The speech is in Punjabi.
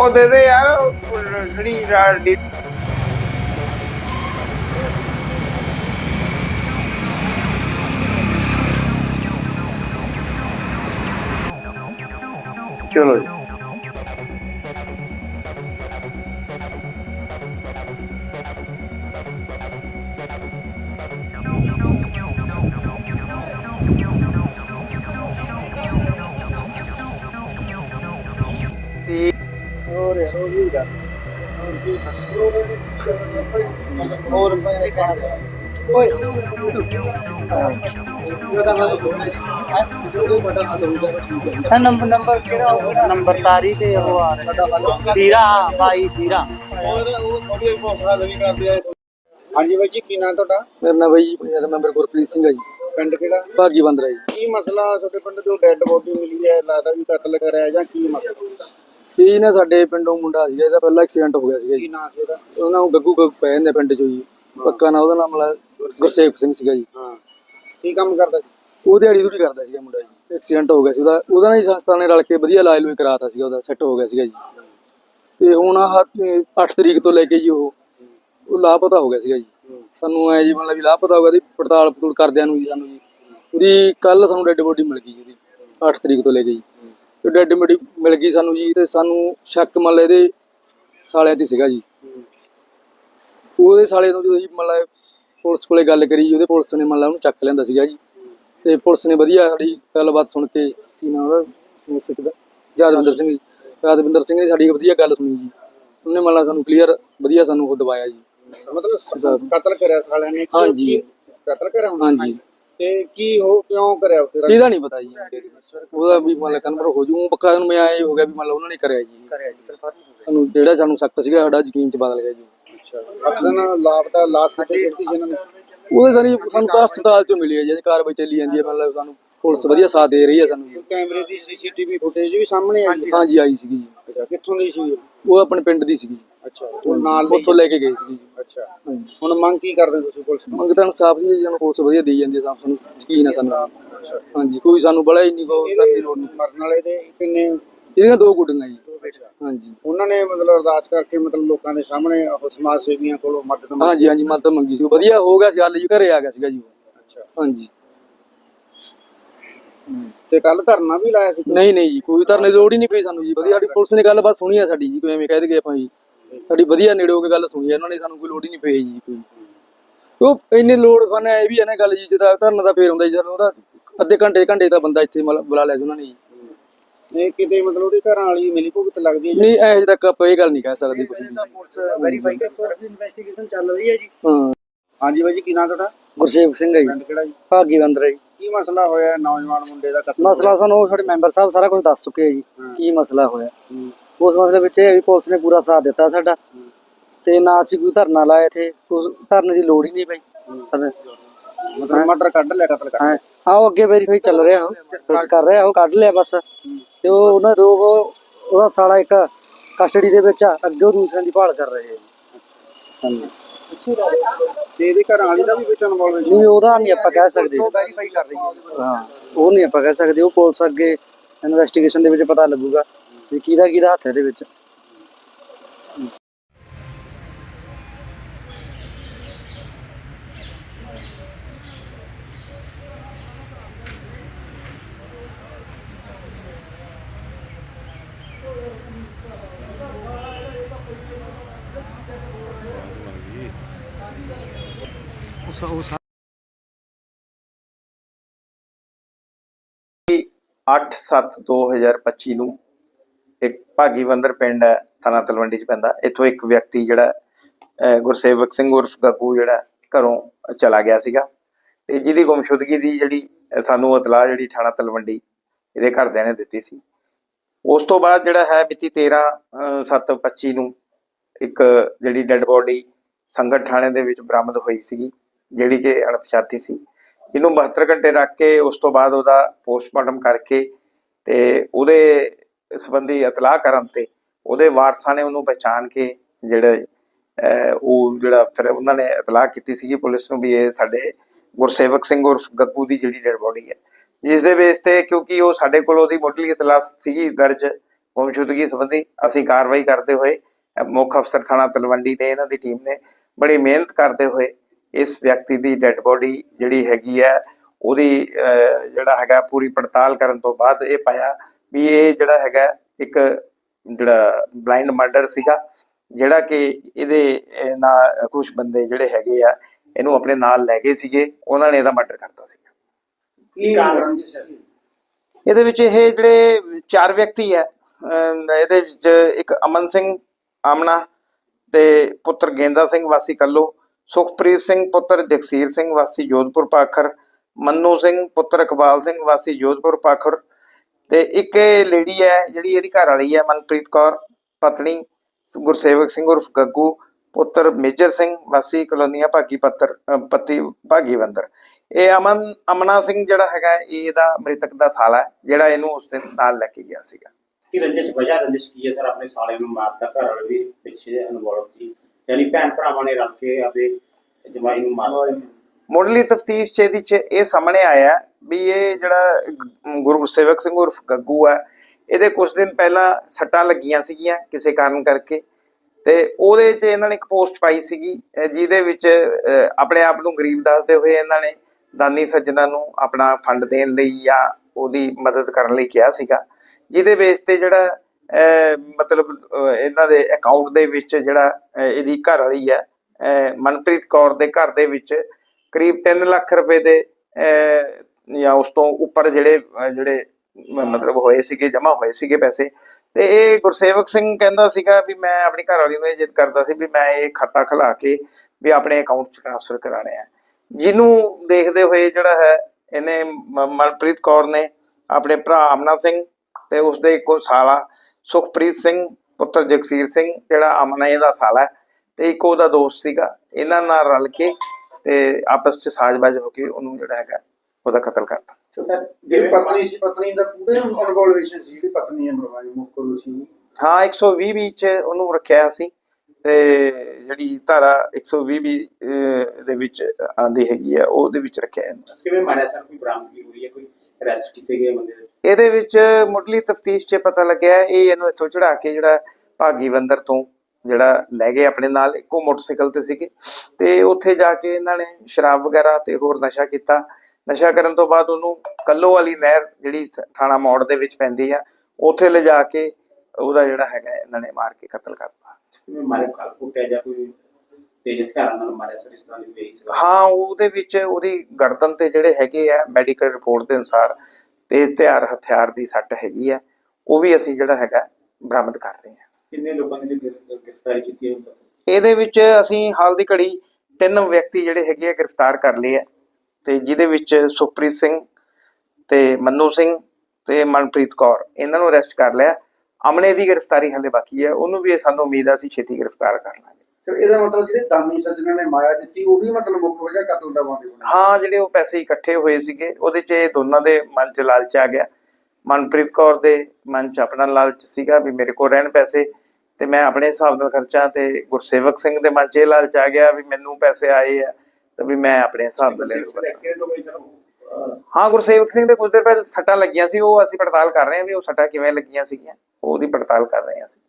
ਉਹ ਦੇ ਦੇ ਯਾਰ ਉਹ ਜਿਹੜੀ ਰਾ- ਡੀ- ਚਲੋ ਜੀ। ਹੋਰ ਹੋਰ ਵੀ ਗੱਲ ਹੋਰ ਮੈਂ ਕਹਾਂ ਓਏ। ਹਾਂ। ਨੰਬਰ ਨੰਬਰ ਕਿਹੜਾ ਹੋਊਗਾ ਨੰਬਰ ਤਾਰੀ ਤੇ ਉਹ ਆ ਸਾਡਾ ਹਲੋ ਸੀਰਾ ਬਾਈ ਸੀਰਾ। ਉਹ ਥੋੜੀ ਕਰਦੇ ਆ ਹਾਂਜੀ ਬਾਈ ਜੀ ਕੀ ਨਾਂ ਤੁਹਾਡਾ? ਮੇਰਾ ਨਾਮ ਬਾਈ ਪੰਚਾਇਤ ਮੈਂਬਰ ਗੁਰਪ੍ਰੀਤ ਸਿੰਘ ਹੈ ਜੀ। ਪਿੰਡ ਕਿਹੜਾ? ਭਾਗੀ ਬੰਦਰਾ ਜੀ। ਕੀ ਮਸਲਾ? ਤੁਹਾਡੇ ਪਿੰਡ ਜੋ ਡੈੱਡ ਬੋਡੀ ਮਿਲੀ ਹੈ ਲੱਗਦਾ ਵੀ ਕਤਲ ਕਰਿਆ ਜਾਂ ਕੀ ਮਸਲਾ? ਇਹ ਨਾ ਸਾਡੇ ਪਿੰਡੋਂ ਮੁੰਡਾ ਸੀਗਾ ਇਹਦਾ ਪਹਿਲਾਂ ਐਕਸੀਡੈਂਟ ਹੋ ਗਿਆ ਸੀਗਾ ਕੀ ਜੀ ਨਾਂ ਸੀ ਉਹਦਾ? ਉਹਨਾਂ ਨੂੰ ਗੱਗੂ ਗੱਗ ਪੈ ਜਾਂਦੇ ਪਿੰਡ ਚੋਂ ਜੀ। ਪੱਕਾ ਨਾ ਉਹਦਾ ਨਾਮ ਲਾ ਗੁਰਸੇਵਕ ਸਿੰਘ ਸੀਗਾ ਜੀ। ਹਾਂ। ਕੀ ਕੰਮ ਕਰਦਾ ਸੀ? ਉਹ ਦਿਹਾੜੀ ਦੂੜੀ ਕਰਦਾ ਸੀਗਾ ਮੁੰਡਾ ਜੀ। ਐਕਸੀਡੈਂਟ ਹੋ ਗਿਆ ਸੀ ਉਹਦਾ। ਉਹਦਾ ਹੀ ਸੰਸਥਾ ਨੇ ਰਲ ਕੇ ਵਧੀਆ ਇਲਾਜ ਲੂਈ ਕਰਾਤਾ ਸੀਗਾ ਉਹਦਾ ਸੈੱਟ ਹੋ ਗਿਆ ਸੀਗਾ ਜੀ। ਤੇ ਹੁਣ ਆਹ 8 ਤਰੀਕ ਤੋਂ ਲੈ ਕੇ ਜੀ ਉਹ ਉਹ ਲਾਪਤਾ ਹੋ ਗਿਆ ਸੀਗਾ ਜੀ। ਸਾਨੂੰ ਐ ਜੀ ਮਤਲਬ ਵੀ ਲਾਪਤਾ ਹੋ ਗਿਆ ਦੀ ਪੜਤਾਲ ਪੜਤਾਲ ਕਰਦਿਆਂ ਨੂੰ ਜੀ ਸਾਨੂੰ ਜੀ। ਉਹਦੀ ਕੱਲ ਸਾਨੂੰ ਡੈੱਡ ਬੋਡੀ ਮਿਲ ਗਈ ਜੀ ਉਹਦੀ 8 ਤਰੀਕ ਤੋਂ ਲੈ ਕੇ ਜੀ। ਤੇ ਡੈੱਡ ਬੋਡੀ ਮਿਲ ਗਈ ਸਾਨੂੰ ਜੀ ਤੇ ਸਾਨੂੰ ਸ਼ੱਕ ਮਤਲਬ ਇਹਦੇ ਸਾਲਿਆਂ ਤੇ ਸੀਗਾ ਜੀ। ਉਹਦੇ ਸਾਲੇ ਨੂੰ ਜਦੋਂ ਅਸੀਂ ਮਤਲਬ ਪੁਲਿਸ ਕੋਲੇ ਗੱਲ ਕਰੀ ਉਹਦੇ ਪੁਲਿਸ ਨੇ ਮਤਲਬ ਉਹਨੂੰ ਚੱਕ ਲੈਂਦਾ ਸੀਗਾ ਜੀ। ਤੇ ਪੁਲਿਸ ਨੇ ਵਧੀਆ ਸਾਡੀ ਗੱਲਬਾਤ ਸੁਣ ਕੇ ਕੀ ਨਾਮ ਉਹਦਾ? ਸਿੱਖ ਦਾ? ਯਾਦਵਿੰਦਰ ਸਿੰਘ ਜੀ। ਯਾਦਵਿੰਦਰ ਸਿੰਘ ਨੇ ਸਾਡੀ ਵਧੀਆ ਗੱਲ ਸੁਣੀ ਜੀ। ਉਹਨੇ ਮਤਲਬ ਸਾਨੂੰ ਕਲੀਅਰ ਵਧੀਆ ਸਾਨੂੰ ਉਹ ਦਵਾਇਆ ਜੀ। ਮਤਲਬ ਕਤਲ ਕਰਿਆ ਸਾਲਿਆਂ ਨੇ ਹਾਂਜੀ। ਕਤਲ ਕਰਿਆ? ਹਾਂਜੀ। ਤੇ ਕੀ ਹੋ ਕਿਉਂ ਕਰਿਆ ਫਿਰ? ਇਹਦਾ ਨਹੀਂ ਪਤਾ ਜੀ ਉਹਦਾ ਵੀ ਮਤਲਬ ਕਨਫਰ ਹੋ ਜੂ ਪੱਕਾ ਉਹਨੂੰ ਮੈਂ ਆਏ ਹੋ ਗਿਆ ਵੀ ਮਤਲਬ ਉਹਨਾਂ ਨੇ ਕਰਿਆ ਜੀ। ਕਰਿਆ ਜੀ। confirm ਹੋ ਗਿਆ। ਸਾਨੂੰ ਜਿਹੜਾ ਸਾਨੂੰ ਸ਼ੱਕ ਸੀਗਾ ਸਾਡਾ ਯਕੀਨ ਚ ਬਦਲ ਗਿਆ ਜੀ। ਅੱਛਾ। ਅੱਠ ਦਿਨ ਲਾਪਤਾ ਲਾਸ਼ ਕਿੱਥੇ ਸਿੱਟੀ ਜਿਹਨਾਂ ਨੇ? ਉਹਦੇ ਸਾਰੀ ਸਾਨੂੰ ਤਾਂ ਹਸਪਤਾਲ ਚੋਂ ਮਿਲੀ ਹੈ ਜੀ ਕਾਰਵਾਈ ਚੱਲੀ ਜਾਂਦੀ ਹੈ ਮਤਲਬ ਸਾਨੂੰ ਪੁਲਿਸ ਵਧੀਆ ਸਾਥ ਦੇ ਰਹੀ ਹੈ ਸਾਨੂੰ ਜੀ। ਕੈਮਰੇ ਦੀ ਸੀਸੀਟੀਵੀ ਫੁਟੇਜ ਵੀ ਸਾਹਮਣੇ ਆਈ ਹੈ? ਹਾਂਜੀ ਆਈ ਸੀਗੀ ਜੀ। ਅੱਛਾ ਕਿੱਥੋਂ ਦੀ ਸੀ ਉਹ ਆਪਣੇ ਪਿੰਡ ਦੀ ਸੀਗੀ ਜੀ। ਅੱਛਾ ਉਹ ਨਾਲ ਲਈ ਉੱਥੋਂ ਲੈ ਕੇ ਗਏ ਸੀਗੇ ਜੀ। ਅੱਛਾ। ਹਾਂਜੀ। ਹੁਣ ਮੰਗ ਕੀ ਕਰਦੇ ਤੁਸੀਂ ਪੁਲਿਸ ਤੋਂ ਮੰਗ ਤਾਂ ਇਨਸਾਫ ਦੀ ਹੈ ਜੀ ਸਾਨੂੰ ਪੁਲਿਸ ਵਧੀਆ ਦੇਈ ਜਾਂਦੀ ਹੈ ਸਾਨੂੰ ਸਾਨੂੰ ਯਕੀਨ ਹੈ ਸਾਨੂੰ। ਹਾਂਜੀ ਕੋਈ ਸਾਨੂੰ ਬੜਾ ਹੀ ਨਹੀਂ ਕੋ ਕਰਨ ਦੀ ਲੋੜ ਨਹੀਂ। ਮਰਨ ਵਾਲੇ ਦੇ ਕਿੰਨੇ? ਇਹਦੀਆਂ ਦੋ ਗੁੱਡੀਆਂ ਜੀ। ਹਾਂਜੀ। ਉਹਨਾਂ ਨੇ ਮਤਲਬ ਅਰਦਾਸ ਕਰਕੇ ਮਤਲਬ ਲੋਕਾਂ ਦੇ ਸਾਹਮਣੇ ਉਹ ਸਮਾਜ ਸੇਵੀਆਂ ਕੋਲੋਂ ਮਦਦ ਮੰਗੀ? ਹਾਂਜੀ ਹਾਂਜੀ ਮਦਦ ਮੰਗੀ ਸੀ। ਵਧੀਆ ਹੋ ਗਿਆ ਸੀ ਹੱਲ ਜੀ ਘਰੇ ਆ ਗਿਆ ਸੀਗਾ ਜੀ ਉਹ। ਅੱਛਾ। ਹਾਂਜੀ। ਤੇ ਕੱਲ ਧਰਨਾ ਵੀ ਲਾਇਆ ਸੀ ਨਹੀਂ ਨਹੀਂ ਜੀ ਕੋਈ ਧਰਨੇ ਦੀ ਲੋੜ ਹੀ ਨਹੀਂ ਪਈ ਸਾਨੂੰ ਜੀ ਵਧੀਆ ਸਾਡੀ ਪੁਲਿਸ ਨੇ ਗੱਲਬਾਤ ਸੁਣੀ ਆ ਸਾਡੀ ਜੀ ਕੋਈ ਐਵੇਂ ਕਹਿ ਦਗੇ ਆਪਾਂ ਜੀ। ਸਾਡੀ ਵਧੀਆ ਨੇੜੇ ਹੋ ਕੇ ਗੱਲ ਸੁਣੀ ਆ ਇਹਨਾਂ ਨੇ ਸਾਨੂੰ ਕੋਈ ਲੋੜ ਹੀ ਨਹੀਂ ਪਈ ਜੀ ਕੋਈ। ਉਹ ਇੰਨੇ ਲੋੜ ਖਾਨਾ ਇਹ ਵੀ ਹੈ ਨਾ ਗੱਲ ਜੀ ਜਿਹਦਾ ਧਰਨਾ ਦਾ ਫੇਰ ਹੁੰਦਾ ਜੀ ਜਦੋਂ ਉਹਦਾ ਅੱਧੇ ਘੰਟੇ ਘੰਟੇ ਦਾ ਬੰਦਾ ਇੱਥੇ ਮਤਲਬ ਬੁਲਾ ਲਿਆ ਸੀ ਉਹਨਾਂ ਨੇ ਜੀ। ਇਹ ਕਿਤੇ ਮਤਲਬ ਉਹਦੇ ਘਰਾਂ ਵਾਲੀ ਮਿਲੀ ਭੁਗਤ ਲੱਗਦੀ ਹੈ? ਨਹੀਂ ਐ ਤੱਕ ਆਪਾਂ ਇਹ ਗੱਲ ਨਹੀਂ ਕਹਿ ਸਕਦੇ ਕੁਝ ਵੀ ਪੁਲਿਸ ਵੈਰੀਫਾਈ ਕਰ ਪੁਲਿਸ ਦੀ ਇਨਵੈਸਟੀਗੇਸ਼ਨ ਚੱਲ ਰਹੀ ਹੈ ਜੀ। ਹਾਂ ਹਾਂਜੀ ਬਾਈ ਜੀ ਕੀ ਨਾਂ ਤੁਹਾਡਾ? ਗੁਰਸੇਵਕ ਸਿੰਘ ਹੈ ਜੀ। ਪਿੰਡ ਕਿਹੜਾ ਜੀ? ਭਾਗੀ ਬੰਦਰਾ ਜੀ। ਕੀ ਮਸਲਾ ਹੋਇਆ ਨੌਜਵਾਨ ਮੁੰਡੇ ਦਾ ਕਤਲ ਮਸਲਾ ਸਾਨੂੰ ਸਾਡੇ ਮੈਂਬਰ ਸਾਹਿਬ ਸਾਰਾ ਕੁਝ ਦੱਸ ਚੁੱਕੇ ਆ ਜੀ ਕੀ ਮਸਲਾ ਹੋਇਆ। ਹੂੰ। ਉਸ ਮਸਲੇ ਵਿੱਚ ਇਹ ਹੈ ਵੀ ਪੁਲਿਸ ਨੇ ਪੂਰਾ ਸਾਥ ਦਿੱਤਾ ਸਾਡਾ। ਤੇ ਨਾ ਅਸੀਂ ਕੋਈ ਧਰਨਾ ਲਾਇਆ ਇੱਥੇ ਉਸ ਧਰਨੇ ਦੀ ਲੋੜ ਹੀ ਨਹੀਂ ਪਈ ਸਾਡੇ। ਮਤਲਬ ਮਰਡਰ ਕੱਢ ਲਿਆ ਕਤਲ ਕਰ ਹਾਂ? ਆਓ ਅੱਗੇ ਵੈਰੀਫਾਈ ਚੱਲ ਰਿਹਾ ਉਹ ਪੁਲਿਸ ਕਰ ਰਿਹਾ ਉਹ ਕੱਢ ਲਿਆ ਬਸ। ਤੇ ਉਹ ਉਹਨਾਂ ਦੋ ਉਹ- ਉਹਦਾ ਸਾਲਾ ਇੱਕ ਕਸਟਡੀ ਦੇ ਵਿੱਚ ਆ ਅੱਗੇ ਦੂਸਰਿਆਂ ਦੀ ਭਾਲ ਕਰ ਰਹੇ ਆ ਜੀ। ਤੇ ਇਹਦੇ ਘਰਾਂ ਵਾਲੀ ਦਾ ਵੀ ਵਿੱਚ ਇਨਵੋਲਵ ਹੈ ਨਹੀਂ ਉਹਦਾ ਨਹੀਂ ਆਪਾਂ ਕਹਿ ਸਕਦੇ। ਵੈਰੀਫਾਈ ਕਰ ਰਹੀ ਹੈ। ਹਾਂ ਉਹ ਨਹੀਂ ਆਪਾਂ ਕਹਿ ਸਕਦੇ ਉਹ ਪੁਲਿਸ ਅੱਗੇ ਇਨਵੈਸਟੀਗੇਸ਼ਨ ਦੇ ਵਿੱਚ ਪਤਾ ਲੱਗੂਗਾ ਵੀ ਕਿਹਦਾ ਕਿਹਦਾ ਹੱਥ ਹੈ ਇਹਦੇ ਵਿੱਚ। ਅੱਠ ਸੱਤ ਦੋ ਹਜ਼ਾਰ 25 ਨੂੰ ਇੱਕ ਭਾਗੀਵੰਦਰ ਪਿੰਡ ਹੈ, ਥਾਣਾ ਤਲਵੰਡੀ ਚ ਪੈਂਦਾ। ਇੱਥੋਂ ਇੱਕ ਵਿਅਕਤੀ ਜਿਹੜਾ ਗੁਰਸੇਵਕ ਸਿੰਘ ਉਰਫ ਗੱਗੂ ਜਿਹੜਾ ਘਰੋਂ ਚਲਾ ਗਿਆ ਸੀਗਾ। ਤੇ ਜਿਹਦੀ ਗੁੰਮਸ਼ੁਦਗੀ ਦੀ ਜਿਹੜੀ ਸਾਨੂੰ ਇਤਲਾਹ ਜਿਹੜੀ ਥਾਣਾ ਤਲਵੰਡੀ ਇਹਦੇ ਘਰਦਿਆਂ ਨੇ ਦਿੱਤੀ ਸੀ। ਉਸ ਤੋਂ ਬਾਅਦ ਜਿਹੜਾ ਹੈ ਮਿਤੀ 13 7 25 ਨੂੰ ਇੱਕ ਜਿਹੜੀ ਡੈੱਡ ਬੋਡੀ ਸੰਗਤ ਥਾਣੇ ਦੇ ਵਿੱਚ ਬਰਾਮਦ ਹੋਈ ਸੀਗੀ। ਜਿਹੜੀ ਕਿ ਅਣਪਛਾਤੀ ਸੀ। ਇਹਨੂੰ 72 ਘੰਟੇ ਰੱਖ ਕੇ ਉਸ ਤੋਂ ਬਾਅਦ ਉਹਦਾ ਪੋਸਟਮਾਰਟਮ ਕਰਕੇ ਤੇ ਉਹਦੇ ਸੰਬੰਧੀ ਇਤਲਾਹ ਕਰਨ ਤੇ ਉਹਦੇ ਵਾਰਸਾਂ ਨੇ ਉਹਨੂੰ ਪਛਾਣ ਕੇ ਜਿਹੜੇ ਉਹ ਜਿਹੜਾ ਫਿਰ ਉਹਨਾਂ ਨੇ ਇਤਲਾਹ ਕੀਤੀ ਸੀਗੀ ਪੁਲਿਸ ਨੂੰ ਵੀ ਇਹ ਸਾਡੇ ਗੁਰਸੇਵਕ ਸਿੰਘ ਉਰਫ ਗੱਗੂ ਦੀ ਜਿਹੜੀ ਡੈਡ ਬੋਡੀ ਹੈ। ਜਿਸ ਦੇ ਬੇਸ ਤੇ ਕਿਉਂਕਿ ਉਹ ਸਾਡੇ ਕੋਲ ਉਹਦੀ ਮੁੱਢਲੀ ਇਤਲਾਹ ਸੀਗੀ ਦਰਜ ਗੁੰਮਸ਼ੁਦਗੀ ਸੰਬੰਧੀ, ਅਸੀਂ ਕਾਰਵਾਈ ਕਰਦੇ ਹੋਏ, ਮੁੱਖ ਅਫਸਰ ਥਾਣਾ ਤਲਵੰਡੀ ਤੇ ਇਹਨਾਂ ਦੀ ਟੀਮ ਨੇ ਬੜੀ ਮਿਹਨਤ ਕਰਦੇ ਹੋਏ ਇਸ ਵਿਅਕਤੀ ਦੀ ਡੈੱਡ ਬੋਡੀ ਜਿਹੜੀ ਹੈਗੀ ਹੈ ਉਹਦੀ ਜਿਹੜਾ ਹੈਗਾ ਪੂਰੀ ਪੜਤਾਲ ਕਰਨ ਤੋਂ ਬਾਅਦ ਇਹ ਪਾਇਆ ਵੀ ਇਹ ਜਿਹੜਾ ਹੈਗਾ ਇੱਕ ਜਿਹੜਾ ਬਲਾਈਂਡ ਮਰਡਰ ਸੀਗਾ ਜਿਹੜਾ ਕਿ ਇਹਦੇ ਇਹ ਨਾਲ ਕੁਝ ਬੰਦੇ ਜਿਹੜੇ ਹੈਗੇ ਆ ਇਹਨੂੰ ਆਪਣੇ ਨਾਲ ਲੈ ਗਏ ਸੀਗੇ ਉਹਨਾਂ ਨੇ ਇਹਦਾ ਮਰਡਰ ਕਰਤਾ ਸੀ ਕੀ ਕਾਰਨ ਜੀ ਇਹਦੇ ਵਿੱਚ ਇਹ ਜਿਹੜੇ ਚਾਰ ਵਿਅਕਤੀ ਹੈ ਇਹਦੇ ਵਿੱਚ ਇੱਕ ਅਮਨ ਸਿੰਘ ਆਮਣਾ ਤੇ ਪੁੱਤਰ ਗੇਂਦਾ ਸਿੰਘ ਵਾਸੀ ਕੱਲੋ ਸੁਖਪ੍ਰੀਤ ਸਿੰਘ ਪੁੱਤਰ ਜਗਸੀਰ ਸਿੰਘ ਵਾਸੀ ਜੋਧਪੁਰ ਪਾਖਰ ਮੰਨੂ ਸਿੰਘ ਪੁੱਤਰ ਇਕਬਾਲ ਸਿੰਘ ਵਾਸੀ ਜੋਧਪੁਰ ਪਾਖਰ ਤੇ ਇੱਕ ਲੇਡੀ ਹੈ ਜਿਹੜੀ ਇਹਦੀ ਘਰ ਵਾਲੀ ਹੈ ਮਨਪ੍ਰੀਤ ਕੌਰ ਪਤਨੀ ਗੁਰਸੇਵਕ ਸਿੰਘ ਉਰਫ ਗੱਗੂ ਪੁੱਤਰ ਮੇਜਰ ਸਿੰਘ ਵਾਸੀ ਕਲੋਨੀਆ ਭਾਗੀ ਪੱਤਰ ਅ, ਪੱਤੀ ਭਾਗੀਵੰਦਰ। ਇਹ ਅਮਨ ਅਮਨਾ ਸਿੰਘ ਜਿਹੜਾ ਹੈਗਾ ਇਹਦਾ ਮ੍ਰਿਤਕ ਦਾ ਸਾਲਾ ਹੈ ਜਿਹੜਾ ਇਹਨੂੰ ਉਸ ਦਿਨ ਨਾਲ ਲੈ ਕੇ ਗਿਆ ਸੀਗਾ। ਕਿ ਰੰਜਿਸ਼ ਵਜ੍ਹਾ ਰੰਜਿਸ਼ ਕੀ ਹੈ ਸਰ? ਆਪਣੇ ਸਾਲੇ ਨੂੰ ਮਾਰਤਾ ਘਰ ਵਾਲੇ ਵੀ ਪਿੱਛੇ ਇਨਵੋਲਵ ਸੀ। ਯਾਨੀ ਭੈਣ ਭਰਾਵਾਂ ਨੇ ਰਲ ਕੇ ਆਪਣੇ ਜਮਾਈ ਨੂੰ ਮਾਰਤਾ ਮੁੱਢਲੀ ਤਫਤੀਸ਼ ਚ ਇਹਦੀ ਚ ਇਹ ਸਾਹਮਣੇ ਆਇਆ ਵੀ ਇਹ ਜਿਹੜਾ ਗੁਰੂ ਸੇਵਕ ਸਿੰਘ ਉਰਫ ਗੱਗੂ ਹੈ ਇਹਦੇ ਕੁਝ ਦਿਨ ਪਹਿਲਾਂ ਸੱਟਾਂ ਲੱਗੀਆਂ ਸੀਗੀਆਂ ਕਿਸੇ ਕਾਰਨ ਕਰਕੇ ਤੇ ਉਹਦੇ 'ਚ ਇਹਨਾਂ ਨੇ ਇੱਕ ਪੋਸਟ ਪਾਈ ਸੀਗੀ ਜਿਹਦੇ ਵਿੱਚ ਆਪਣੇ ਆਪ ਨੂੰ ਗਰੀਬ ਦੱਸਦੇ ਹੋਏ ਇਹਨਾਂ ਨੇ ਦਾਨੀ ਸੱਜਣਾ ਨੂੰ ਆਪਣਾ ਫੰਡ ਦੇਣ ਲਈ ਜਾਂ ਉਹਦੀ ਮਦਦ ਕਰਨ ਲਈ ਕਿਹਾ ਸੀਗਾ, ਜਿਹਦੇ ਬੇਸ ਤੇ ਜਿਹੜਾ ਮਤਲਬ ਇਹਨਾਂ ਦੇ ਅਕਾਊਂਟ ਦੇ ਵਿੱਚ ਜਿਹੜਾ ਇਹਦੀ ਘਰ ਵਾਲੀ ਹੈ ਅਹ, ਮਨਪ੍ਰੀਤ ਕੌਰ ਦੇ ਘਰ ਦੇ ਵਿੱਚ ਕਰੀਬ 3 ਲੱਖ ਰੁਪਏ ਦੇ ਅਹ, ਜਾਂ ਉਸ ਤੋਂ ਉੱਪਰ ਜਿਹੜੇ ਜਿਹੜੇ ਮਤਲਬ ਹੋਏ ਸੀਗੇ ਜਮ੍ਹਾਂ ਹੋਏ ਸੀਗੇ ਪੈਸੇ। ਤੇ ਇਹ ਗੁਰਸੇਵਕ ਸਿੰਘ ਕਹਿੰਦਾ ਸੀਗਾ ਵੀ ਮੈਂ ਆਪਣੀ ਘਰ ਵਾਲੀ ਨੂੰ ਇਹ ਜਿੱਦ ਕਰਦਾ ਸੀ ਵੀ ਮੈਂ ਇਹ ਖਾਤਾ ਖੁਲਾ ਕੇ ਵੀ ਆਪਣੇ ਅਕਾਊਂਟ 'ਚ ਟ੍ਰਾਂਸਫਰ ਕਰਾਣੇ ਆ। ਜਿਹਨੂੰ ਦੇਖਦੇ ਹੋਏ ਜਿਹੜਾ ਹੈ ਇਹਨੇ ਮਨਪ੍ਰੀਤ ਕੌਰ ਨੇ ਆਪਣੇ ਭਰਾ ਅਮਨਾ ਸਿੰਘ ਤੇ ਉਸਦੇ ਇੱਕੋ ਸਾਲਾ ਸੁਖਪ੍ਰੀਤ ਸਿੰਘ ਪੁੱਤਰ ਜਗਸੀਰ ਸਿੰਘ ਜਿਹੜਾ ਅਮਨਾ ਇਹਦਾ ਸਾਲਾ ਹੈ, ਤੇ ਇੱਕ ਉਹਦਾ ਦੋਸਤ ਸੀਗਾ। ਇਹਨਾਂ ਨਾਲ ਰਲ ਕੇ ਤੇ ਆਪਸ 'ਚ ਸਾਜ਼ਬਾਜ਼ ਹੋ ਕੇ ਉਹਨੂੰ ਜਿਹੜਾ ਹੈਗਾ ਉਹਦਾ ਕਤਲ ਕਰਤਾ। ਸਰ ਜਿਹੜੀ ਪਤਨੀ ਸੀ ਪਤਨੀ ਦਾ ਪੂਰੇ ਇਨਵੋਲਵੇਸ਼ਨ ਸੀ ਜਿਹੜੀ ਪਤਨੀ ਹੈ ਮਰਵਾਈ ਮੁੱਖ ਸੀ। ਹਾਂ 120 ਵਿੱਚ ਉਹਨੂੰ ਰੱਖਿਆ ਸੀ ਤੇ ਜਿਹੜੀ ਧਾਰਾ 120 ਵੀ ਦੇ ਵਿੱਚ ਆਂਦੀ ਹੈਗੀ ਆ ਉਹਦੇ ਵਿੱਚ ਰੱਖਿਆ ਜਾਂਦਾ ਕਿਵੇਂ ਮਾਰਿਆ ਸਰ? ਕੋਈ ਬਰਾਮਦਗੀ ਹੋਈ ਹੈ? ਕੋਈ ਅਰੈਸਟ ਕੀਤੇ ਗਏ ਬੰਦੇ ਦੇ? ਇਹਦੇ ਵਿੱਚ ਮੁੱਢਲੀ ਤਫਤੀਸ਼ 'ਚ ਪਤਾ ਲੱਗਿਆ ਇਹ ਇਹਨੂੰ ਇੱਥੋਂ ਚੜਾ ਕੇ ਜਿਹੜਾ ਭਾਗੀਵੰਦਰ ਤੋਂ ਜਿਹੜਾ ਲੈ ਗਏ ਆਪਣੇ ਨਾਲ ਇੱਕੋ ਮੋਟਰਸਾਈਕਲ ਤੇ ਸੀਗੇ। ਤੇ ਉੱਥੇ ਜਾ ਕੇ ਇਹਨਾਂ ਨੇ ਸ਼ਰਾਬ ਵਗੈਰਾ ਤੇ ਹੋਰ ਨਸ਼ਾ ਕੀਤਾ। ਨਸ਼ਾ ਕਰਨ ਤੋਂ ਬਾਅਦ ਉਹਨੂੰ ਕੱਲੋ ਵਾਲੀ ਨਹਿਰ ਜਿਹੜੀ ਥਾਣਾ ਮੋੜ ਦੇ ਵਿੱਚ ਪੈਂਦੀ ਆ ਉੱਥੇ ਲਿਜਾ ਕੇ ਉਹਦਾ ਜਿਹੜਾ ਹੈਗਾ ਇਹਨਾਂ ਨੇ ਮਾਰ ਕੇ ਕਤਲ ਕਰਤਾ ਮਾਰੇ ਕਾਲ ਕੁੱਟਿਆ ਜਾਂ ਕੋਈ ਤੇਜ਼ ਹਥਿਆਰਾਂ ਨਾਲ ਮਾਰਿਆ ਸਰ ਇਸ ਤਰ੍ਹਾਂ ਦੀ ਵੇਚ ਹਾਂ ਉਹਦੇ ਵਿੱਚ ਉਹਦੀ ਗਰਦਨ ਤੇ ਜਿਹੜੇ ਹੈਗੇ ਆ ਮੈਡੀਕਲ ਰਿਪੋਰਟ ਦੇ ਅਨੁਸਾਰ ਤੇਜ਼ ਧਾਰ ਹਥਿਆਰ ਦੀ ਸੱਟ ਹੈਗੀ ਆ। ਉਹ ਵੀ ਅਸੀਂ ਜਿਹੜਾ ਹੈਗਾ ਬਰਾਮਦ ਕਰ ਰਹੇ ਹਾਂ। ਕਿੰਨੇ ਲੋਕਾਂ ਨੇ ਗ੍ਰਿ- ਗ੍ਰਿਫਤਾਰੀ ਕੀਤੀ ਹੈ ਇਹਦੇ ਵਿੱਚ ਅਸੀਂ ਹਾਲ ਦੀ ਘੜੀ ਤਿੰਨ ਵਿਅਕਤੀ ਜਿਹੜੇ ਹੈਗੇ ਆ ਗ੍ਰਿਫਤਾਰ ਕਰ ਲਏ ਆ। ਤੇ ਜਿਹਦੇ ਵਿੱਚ ਸੁਖਪ੍ਰੀਤ ਸਿੰਘ ਤੇ ਮੰਨੂ ਸਿੰਘ ਤੇ ਮਨਪ੍ਰੀਤ ਕੌਰ ਇਹਨਾਂ ਨੂੰ ਅਰੈਸਟ ਕਰ ਲਿਆ। ਅਮਨੇ ਦੀ ਗ੍ਰਿਫਤਾਰੀ ਹਲੇ ਬਾਕੀ ਹੈ। ਉਹਨੂੰ ਵੀ ਸਾਨੂੰ ਉਮੀਦ ਆ ਅਸੀਂ ਛੇਤੀ ਗ੍ਰਿਫਤਾਰ ਕਰ ਲਾਂਗੇ। ਫਿਰ ਇਹਦਾ ਮਤਲਬ ਜਿਹੜੇ ਦਾਨੀ ਸੱਜਣਾ ਨੇ ਮਾਇਆ ਦਿੱਤੀ ਉਹੀ ਮਤਲਬ ਮੁੱਖ ਵਜ੍ਹਾ ਕਤਲ ਦਾ ਬੰਦੇ ਬਣਾ ਹਾਂ ਜਿਹੜੇ ਉਹ ਪੈਸੇ ਇਕੱਠੇ ਹੋਏ ਸੀਗੇ ਉਹਦੇ 'ਚ ਇਹ ਦੋਨਾਂ ਦੇ ਮਨ 'ਚ ਲਾਲਚ ਆ ਗਿਆ। ਮਨਪ੍ਰੀਤ ਕੌਰ ਦੇ ਮਨ 'ਚ ਆਪਣਾ ਲਾਲਚ ਸੀਗਾ ਵੀ ਮੇਰੇ ਕੋਲ ਰਹਿਣ ਪੈਸੇ ਤੇ ਮੈਂ ਆਪਣੇ ਹਿਸਾਬ ਨਾਲ ਖਰਚਾਂ ਤੇ ਗੁਰਸੇਵਕ ਸਿੰਘ ਦੇ ਮਨ 'ਚ ਇਹ ਲਾਲਚ ਆ ਗਿਆ ਵੀ ਮੈਨੂੰ ਪੈਸੇ ਆਏ ਆ ਤੇ ਵੀ ਮੈਂ ਆਪਣੇ ਹਿਸਾਬ ਨਾਲ ਲੈ ਐਕਸੀਡੈਂਟ ਹੋ ਗੁਰਸੇਵਕ ਸਿੰਘ ਦੇ ਕੁਝ ਦੇਰ ਪਹਿਲਾਂ ਸੱਟਾਂ ਲੱਗੀਆਂ ਸੀ ਉਹ ਅਸੀਂ ਪੜਤਾਲ ਕਰ ਰਹੇ ਹਾਂ ਵੀ ਉਹ ਸੱਟਾਂ ਕਿਵੇਂ ਲੱਗੀਆਂ ਸੀਗੀਆਂ। ਉਹਦੀ ਪੜਤਾਲ ਕਰ ਰਹੇ ਹਾਂ ਅਸੀਂ।